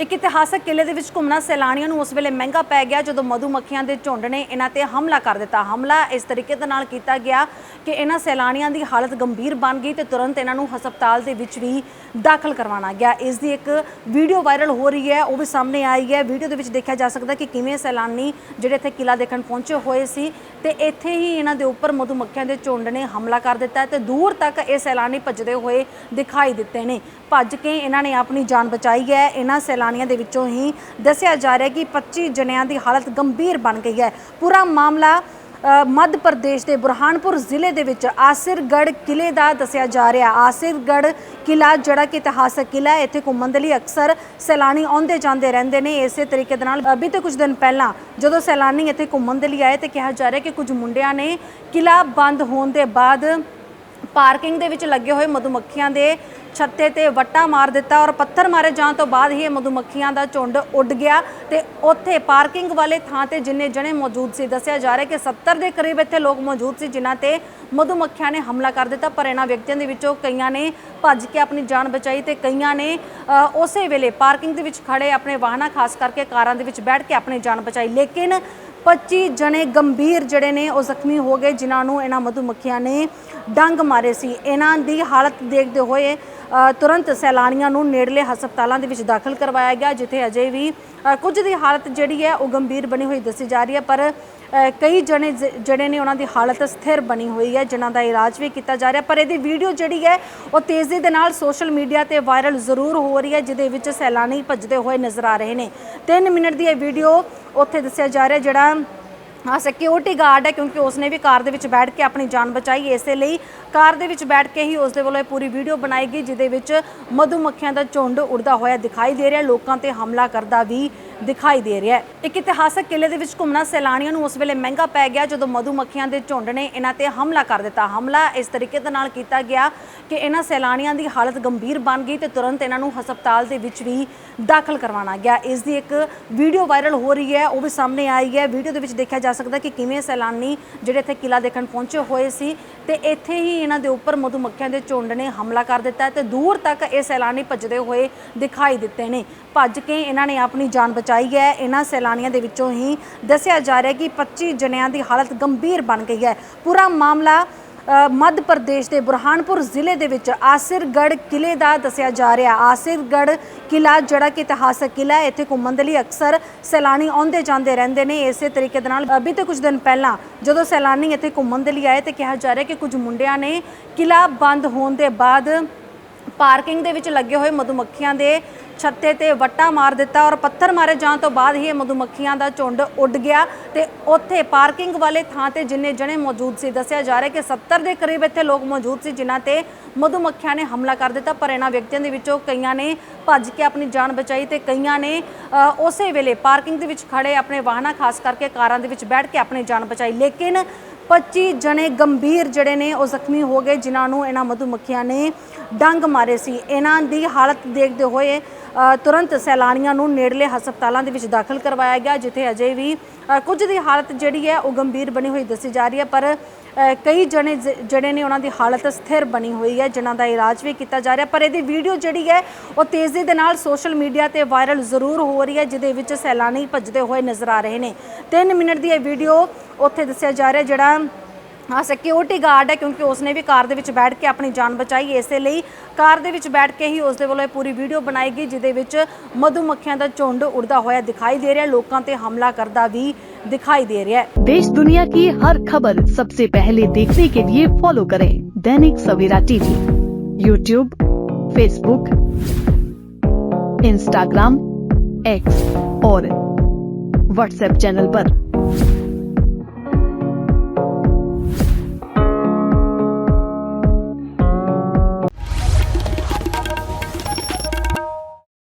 ਇੱਕ ਇਤਿਹਾਸਕ ਕਿਲੇ ਦੇ ਵਿੱਚ ਘੁੰਮਣਾ ਸੈਲਾਨੀਆਂ ਨੂੰ ਉਸ ਵੇਲੇ ਮਹਿੰਗਾ ਪੈ ਗਿਆ ਜਦੋਂ ਮਧੂਮੱਖੀਆਂ ਦੇ ਝੁੰਡ ਨੇ ਇਹਨਾਂ ਤੇ ਹਮਲਾ ਕਰ ਦਿੱਤਾ। ਹਮਲਾ ਇਸ ਤਰੀਕੇ ਦੇ ਨਾਲ ਕੀਤਾ ਗਿਆ ਕਿ ਇਹਨਾਂ ਸੈਲਾਨੀਆਂ ਦੀ ਹਾਲਤ ਗੰਭੀਰ ਬਣ ਗਈ ਤੇ ਤੁਰੰਤ ਇਹਨਾਂ ਨੂੰ ਹਸਪਤਾਲ ਦੇ ਵਿੱਚ ਵੀ ਦਾਖਲ ਕਰਵਾਉਣਾ ਗਿਆ। ਇਸ ਦੀ ਇੱਕ ਵੀਡੀਓ ਵਾਇਰਲ ਹੋ ਰਹੀ ਹੈ, ਉਹ ਵੀ ਸਾਹਮਣੇ ਆਈ ਹੈ। ਵੀਡੀਓ ਦੇ ਵਿੱਚ ਦੇਖਿਆ ਜਾ ਸਕਦਾ ਕਿ ਕਿਵੇਂ ਸੈਲਾਨੀ ਜਿਹੜੇ ਇੱਥੇ ਕਿਲਾ ਦੇਖਣ ਪਹੁੰਚੇ ਹੋਏ ਸੀ ਤੇ ਇੱਥੇ ਹੀ ਇਹਨਾਂ ਦੇ ਉੱਪਰ ਮਧੂਮੱਖੀਆਂ ਦੇ ਝੁੰਡ ਨੇ ਹਮਲਾ ਕਰ ਦਿੱਤਾ ਹੈ ਤੇ ਦੂਰ ਤੱਕ ਇਹ ਸੈਲਾਨੀ ਭੱਜਦੇ ਹੋਏ ਦਿਖਾਈ ਦਿੱਤੇ ਨੇ। ਭੱਜ ਕੇ ਇਹਨਾਂ ਨੇ ਆਪਣੀ ਜਾਨ ਬਚਾਈ ਹੈ। ਇਹਨਾਂ ਸੈਲਾਨੀਆਂ ਦੇ ਵਿੱਚੋਂ ਹੀ ਦੱਸਿਆ ਜਾ ਰਿਹਾ ਕਿ 25 ਜਣਿਆਂ ਦੀ ਹਾਲਤ ਗੰਭੀਰ ਬਣ ਗਈ ਹੈ। ਪੂਰਾ ਮਾਮਲਾ ਮੱਧ ਪ੍ਰਦੇਸ਼ ਦੇ ਬੁਰਹਾਨਪੁਰ ਜ਼ਿਲ੍ਹੇ ਦੇ ਵਿੱਚ ਆਸਿਰਗੜ੍ਹ ਕਿਲੇ ਦਾ ਦੱਸਿਆ ਜਾ ਰਿਹਾ ਆਸਿਰਗੜ੍ਹ ਕਿਲਾ ਜਿਹੜਾ ਕਿ ਇਤਿਹਾਸਕ ਕਿਲਾ ਹੈ, ਇੱਥੇ ਘੁੰਮਣ ਦੇ ਲਈ ਅਕਸਰ ਸੈਲਾਨੀ ਆਉਂਦੇ ਜਾਂਦੇ ਰਹਿੰਦੇ ਨੇ। ਇਸੇ ਤਰੀਕੇ ਦੇ ਨਾਲ ਅਭੀ ਤੇ ਕੁਝ ਦਿਨ ਪਹਿਲਾਂ ਜਦੋਂ ਸੈਲਾਨੀ ਇੱਥੇ ਘੁੰਮਣ ਦੇ ਲਈ ਆਏ ਤੇ ਕਿਹਾ ਜਾ ਰਿਹਾ ਕਿ ਕੁਝ ਮੁੰਡਿਆਂ ਨੇ ਕਿਲਾ ਬੰਦ ਹੋਣ ਦੇ ਬਾਅਦ ਪਾਰਕਿੰਗ ਦੇ ਵਿੱਚ ਲੱਗੇ ਹੋਏ ਮਧੂਮੱਖੀਆਂ ਦੇ ਛੱਤੇ ਤੇ ਵੱਟਾ ਮਾਰ ਦਿੱਤਾ ਔਰ ਪੱਥਰ ਮਾਰੇ ਜਾਣ ਤੋਂ ਬਾਅਦ ਹੀ ਇਹ ਮਧੂਮੱਖੀਆਂ ਦਾ ਝੁੰਡ ਉੱਡ ਗਿਆ ਤੇ ਉੱਥੇ ਪਾਰਕਿੰਗ ਵਾਲੇ ਥਾਂ ਤੇ ਜਿੰਨੇ ਜਣੇ ਮੌਜੂਦ ਸੀ, ਦੱਸਿਆ ਜਾ ਰਿਹਾ ਕਿ 70 ਦੇ ਕਰੀਬ ਇੱਥੇ ਲੋਕ ਮੌਜੂਦ ਸੀ ਜਿਨ੍ਹਾਂ ਤੇ ਮਧੂਮੱਖੀਆਂ ਨੇ ਹਮਲਾ ਕਰ ਦਿੱਤਾ, ਪਰ ਇਹਨਾਂ ਵਿਅਕਤੀਆਂ ਦੇ ਵਿੱਚੋਂ ਕਈਆਂ ਨੇ ਭੱਜ ਕੇ ਆਪਣੀ ਜਾਨ ਬਚਾਈ ਤੇ ਕਈਆਂ ਨੇ ਉਸੇ ਵੇਲੇ ਪਾਰਕਿੰਗ ਦੇ ਵਿੱਚ ਖੜੇ ਆਪਣੇ ਵਾਹਨਾਂ, ਖਾਸ ਕਰਕੇ ਕਾਰਾਂ ਦੇ ਵਿੱਚ ਬੈਠ ਕੇ ਆਪਣੀ ਜਾਨ ਬਚਾਈ। ਲੇਕਿਨ 25 ਜਣੇ ਗੰਭੀਰ ਜਿਹੜੇ ਨੇ ਉਹ ਜ਼ਖਮੀ ਹੋ ਗਏ, ਜਿਨ੍ਹਾਂ ਨੂੰ ਇਹਨਾਂ ਮਧੂਮੱਖੀਆਂ ਨੇ ਡੰਗ ਮਾਰੇ ਸੀ। ਇਹਨਾਂ ਦੀ ਹਾਲਤ ਦੇਖਦੇ ਹੋਏ ਤੁਰੰਤ ਸੈਲਾਨੀਆਂ ਨੂੰ ਨੇੜਲੇ ਹਸਪਤਾਲਾਂ ਦੇ ਵਿੱਚ ਦਾਖਲ ਕਰਵਾਇਆ ਗਿਆ, ਜਿੱਥੇ ਅਜੇ ਵੀ ਕੁਝ ਦੀ ਹਾਲਤ ਜਿਹੜੀ ਹੈ ਉਹ ਗੰਭੀਰ ਬਣੀ ਹੋਈ ਦੱਸੀ ਜਾ ਰਹੀ ਹੈ, ਪਰ ਕਈ ਜਣੇ ਜ- ਜਿਹੜੇ ਨੇ ਉਹਨਾਂ ਦੀ ਹਾਲਤ ਸਥਿਰ ਬਣੀ ਹੋਈ ਹੈ, ਜਿਨ੍ਹਾਂ ਦਾ ਇਲਾਜ ਵੀ ਕੀਤਾ ਜਾ ਰਿਹਾ, ਪਰ ਇਹਦੀ ਵੀਡੀਓ ਜਿਹੜੀ ਹੈ ਉਹ ਤੇਜ਼ੀ ਦੇ ਨਾਲ ਸੋਸ਼ਲ ਮੀਡੀਆ ਤੇ ਵਾਇਰਲ ਜ਼ਰੂਰ ਹੋ ਰਹੀ ਹੈ, ਜਿਹਦੇ ਵਿੱਚ ਸੈਲਾਨੀ ਭੱਜਦੇ ਹੋਏ ਨਜ਼ਰ ਆ ਰਹੇ ਨੇ। 3 ਮਿੰਟ ਦੀ ਇਹ ਵੀਡੀਓ ਉੱਥੇ ਦੱਸਿਆ ਜਾ ਰਿਹਾ, ਜਿਹੜਾ ਸਿਕਿਉਰਿਟੀ ਗਾਰਡ ਹੈ ਕਿਉਂਕਿ ਉਸਨੇ ਵੀ ਕਾਰ ਦੇ ਵਿੱਚ ਬੈਠ ਕੇ ਆਪਣੀ ਜਾਨ ਬਚਾਈ। ਇਸੇ ਲਈ ਕਾਰ ਦੇ ਵਿੱਚ ਬੈਠ ਕੇ ਹੀ ਉਸਦੇ ਵੱਲੋਂ ਇਹ ਪੂਰੀ ਵੀਡੀਓ ਬਣਾਈ ਗਈ, ਜਿਹਦੇ ਵਿੱਚ ਮਧੂਮੱਖੀਆਂ ਦਾ ਝੁੰਡ ਉੜਦਾ ਹੋਇਆ ਦਿਖਾਈ ਦੇ ਰਿਹਾ। ਲੋਕਾਂ ਤੇ ਹਮਲਾ ਕਰਦਾ ਵੀ ਦਿਖਾਈ ਦੇ ਰਿਹਾ ਹੈ। ਇੱਕ ਇਤਿਹਾਸਕ ਕਿਲੇ ਦੇ ਵਿੱਚ ਘੁੰਮਣਾ ਸੈਲਾਨੀਆਂ ਨੂੰ ਉਸ ਵੇਲੇ ਮਹਿੰਗਾ ਪੈ ਗਿਆ ਜਦੋਂ ਮਧੂਮੱਖੀਆਂ ਦੇ ਝੁੰਡ ਨੇ ਇਹਨਾਂ ਤੇ ਹਮਲਾ ਕਰ ਦਿੱਤਾ। ਹਮਲਾ ਇਸ ਤਰੀਕੇ ਦੇ ਨਾਲ ਕੀਤਾ ਗਿਆ ਕਿ ਇਹਨਾਂ ਸੈਲਾਨੀਆਂ ਦੀ ਹਾਲਤ ਗੰਭੀਰ ਬਣ ਗਈ ਤੇ ਤੁਰੰਤ ਇਹਨਾਂ ਨੂੰ ਹਸਪਤਾਲ ਦੇ ਵਿੱਚ ਵੀ ਦਾਖਲ ਕਰਵਾਉਣਾ ਗਿਆ। ਇਸ ਦੀ ਇੱਕ ਵੀਡੀਓ ਵਾਇਰਲ ਹੋ ਰਹੀ ਹੈ, ਉਹ ਵੀ ਸਾਹਮਣੇ ਆਈ ਹੈ। ਵੀਡੀਓ ਦੇ ਵਿੱਚ ਦੇਖਿਆ ਜਾ ਸਕਦਾ ਕਿ ਕਿਵੇਂ ਸੈਲਾਨੀ ਜਿਹੜੇ ਇੱਥੇ ਕਿਲਾ ਦੇਖਣ ਪਹੁੰਚੇ ਹੋਏ ਸੀ ਤੇ ਇੱਥੇ ਹੀ ਇਹਨਾਂ ਦੇ ਉੱਪਰ ਮਧੂਮੱਖੀਆਂ ਦੇ ਝੁੰਡ ਨੇ ਹਮਲਾ ਕਰ ਦਿੱਤਾ ਹੈ ਤੇ ਦੂਰ ਤੱਕ ਇਹ ਸੈਲਾਨੀ ਭੱਜਦੇ ਹੋਏ ਦਿਖਾਈ ਦਿੱਤੇ ਨੇ। ਭੱਜ ਕੇ ਇਹਨਾਂ ਨੇ ਆਪਣੀ ਜਾਨ ਬਚਾਈ ਹੈ। ਇਹਨਾਂ ਸੈਲਾਨੀਆਂ ਦੇ ਵਿੱਚੋਂ ਹੀ ਦੱਸਿਆ ਜਾ ਰਿਹਾ ਕਿ 25 ਜਣਿਆਂ ਦੀ ਹਾਲਤ ਗੰਭੀਰ ਬਣ ਗਈ ਹੈ। ਪੂਰਾ ਮਾਮਲਾ ਮੱਧ ਪ੍ਰਦੇਸ਼ ਦੇ ਬੁਰਹਾਨਪੁਰ ਜ਼ਿਲ੍ਹੇ ਦੇ ਵਿੱਚ ਆਸਿਰਗੜ੍ਹ ਕਿਲੇ ਦਾ ਦੱਸਿਆ ਜਾ ਰਿਹਾ ਆਸਿਰਗੜ੍ਹ ਕਿਲਾ ਜਿਹੜਾ ਕਿ ਇਤਿਹਾਸਕ ਕਿਲਾ ਹੈ, ਇੱਥੇ ਘੁੰਮਣ ਦੇ ਲਈ ਅਕਸਰ ਸੈਲਾਨੀ ਆਉਂਦੇ ਜਾਂਦੇ ਰਹਿੰਦੇ ਨੇ। ਇਸੇ ਤਰੀਕੇ ਦੇ ਨਾਲ ਅਭੀ ਤੇ ਕੁਝ ਦਿਨ ਪਹਿਲਾਂ ਜਦੋਂ ਸੈਲਾਨੀ ਇੱਥੇ ਘੁੰਮਣ ਦੇ ਲਈ ਆਏ ਤੇ ਕਿਹਾ ਜਾ ਰਿਹਾ ਕਿ ਕੁਝ ਮੁੰਡਿਆਂ ਨੇ ਕਿਲਾ ਬੰਦ ਹੋਣ ਦੇ ਬਾਅਦ ਪਾਰਕਿੰਗ ਦੇ ਵਿੱਚ ਲੱਗੇ ਹੋਏ ਮਧੂਮੱਖੀਆਂ ਦੇ ਛੱਤੇ ਤੇ ਵੱਟਾ ਮਾਰ ਦਿੱਤਾ ਔਰ ਪੱਥਰ ਮਾਰੇ ਜਾਣ ਤੋਂ ਬਾਅਦ ਹੀ ਇਹ ਮਧੂਮੱਖੀਆਂ ਦਾ ਝੁੰਡ ਉੱਡ ਗਿਆ ਤੇ ਉੱਥੇ ਪਾਰਕਿੰਗ ਵਾਲੇ ਥਾਂ ਤੇ ਜਿੰਨੇ ਜਣੇ ਮੌਜੂਦ ਸੀ, ਦੱਸਿਆ ਜਾ ਰਿਹਾ ਕਿ 70 ਦੇ ਕਰੀਬ ਇੱਥੇ ਲੋਕ ਮੌਜੂਦ ਸੀ ਜਿਨ੍ਹਾਂ ਤੇ ਮਧੂਮੱਖੀਆਂ ਨੇ ਹਮਲਾ ਕਰ ਦਿੱਤਾ। ਪਰ ਇਹਨਾਂ ਵਿਅਕਤੀਆਂ ਦੇ ਵਿੱਚੋਂ ਕਈਆਂ ਨੇ ਭੱਜ ਕੇ ਆਪਣੀ ਜਾਨ ਬਚਾਈ ਤੇ ਕਈਆਂ ਨੇ ਉਸੇ ਵੇਲੇ ਪਾਰਕਿੰਗ ਦੇ ਵਿੱਚ ਖੜੇ ਆਪਣੇ ਵਾਹਨਾਂ, ਖਾਸ ਕਰਕੇ ਕਾਰਾਂ ਦੇ ਵਿੱਚ ਬੈਠ ਕੇ ਆਪਣੀ ਜਾਨ ਬਚਾਈ। ਲੇਕਿਨ 25 ਜਣੇ ਗੰਭੀਰ ਜਿਹੜੇ ਨੇ ਉਹ ਜ਼ਖਮੀ ਹੋ ਗਏ, ਜਿਨ੍ਹਾਂ ਨੂੰ ਇਹਨਾਂ ਮਧੂਮੱਖੀਆਂ ਨੇ ਡੰਗ ਮਾਰੇ ਸੀ। ਇਹਨਾਂ ਦੀ ਹਾਲਤ ਦੇਖਦੇ ਹੋਏ ਤੁਰੰਤ ਸੈਲਾਨੀਆਂ ਨੂੰ ਨੇੜਲੇ ਹਸਪਤਾਲਾਂ ਦੇ ਵਿੱਚ ਦਾਖਲ ਕਰਵਾਇਆ ਗਿਆ, ਜਿੱਥੇ ਅਜੇ ਵੀ ਕੁਝ ਦੀ ਹਾਲਤ ਜਿਹੜੀ ਹੈ ਉਹ ਗੰਭੀਰ ਬਣੀ ਹੋਈ ਦੱਸੀ ਜਾ ਰਹੀ ਹੈ, ਪਰ ਕਈ ਜਣੇ ਜ- ਜਿਹੜੇ ਨੇ ਉਹਨਾਂ ਦੀ ਹਾਲਤ ਸਥਿਰ ਬਣੀ ਹੋਈ ਹੈ, ਜਿਨ੍ਹਾਂ ਦਾ ਇਲਾਜ ਵੀ ਕੀਤਾ ਜਾ ਰਿਹਾ, ਪਰ ਇਹਦੀ ਵੀਡੀਓ ਜਿਹੜੀ ਹੈ ਉਹ ਤੇਜ਼ੀ ਦੇ ਨਾਲ ਸੋਸ਼ਲ ਮੀਡੀਆ ਤੇ ਵਾਇਰਲ ਜ਼ਰੂਰ ਹੋ ਰਹੀ ਹੈ, ਜਿਹਦੇ ਵਿੱਚ ਸੈਲਾਨੀ ਭੱਜਦੇ ਹੋਏ ਨਜ਼ਰ ਆ ਰਹੇ ਨੇ। 3 ਮਿੰਟ ਦੀ ਇਹ ਵੀਡੀਓ ਉੱਥੇ ਦੱਸਿਆ ਜਾ ਰਿਹਾ, ਜਿਹੜਾ ਸਿਕਿਉਰਿਟੀ ਗਾਰਡ ਹੈ ਕਿਉਂਕਿ ਉਸਨੇ ਵੀ ਕਾਰ ਦੇ ਵਿੱਚ ਬੈਠ ਕੇ ਆਪਣੀ ਜਾਨ ਬਚਾਈ ਇਸੇ ਲਈ ਕਾਰ ਦੇ ਵਿੱਚ ਬੈਠ ਕੇ ਹੀ ਉਸਦੇ ਵੱਲੋਂ ਇਹ ਪੂਰੀ ਵੀਡੀਓ ਬਣਾਈ ਗਈ ਜਿਹਦੇ ਵਿੱਚ ਮਧੂਮੱਖੀਆਂ ਦਾ ਝੁੰਡ ਉੜਦਾ ਹੋਇਆ ਦਿਖਾਈ ਦੇ ਰਿਹਾ ਲੋਕਾਂ ਤੇ ਹਮਲਾ ਕਰਦਾ ਵੀ ਦਿਖਾਈ ਦੇ ਰਿਹਾ ਹੈ देश दुनिया की हर खबर सबसे पहले देखने के लिए फॉलो करें Dainik Savera TV YouTube Facebook Instagram X और व्हाट्सएप चैनल पर।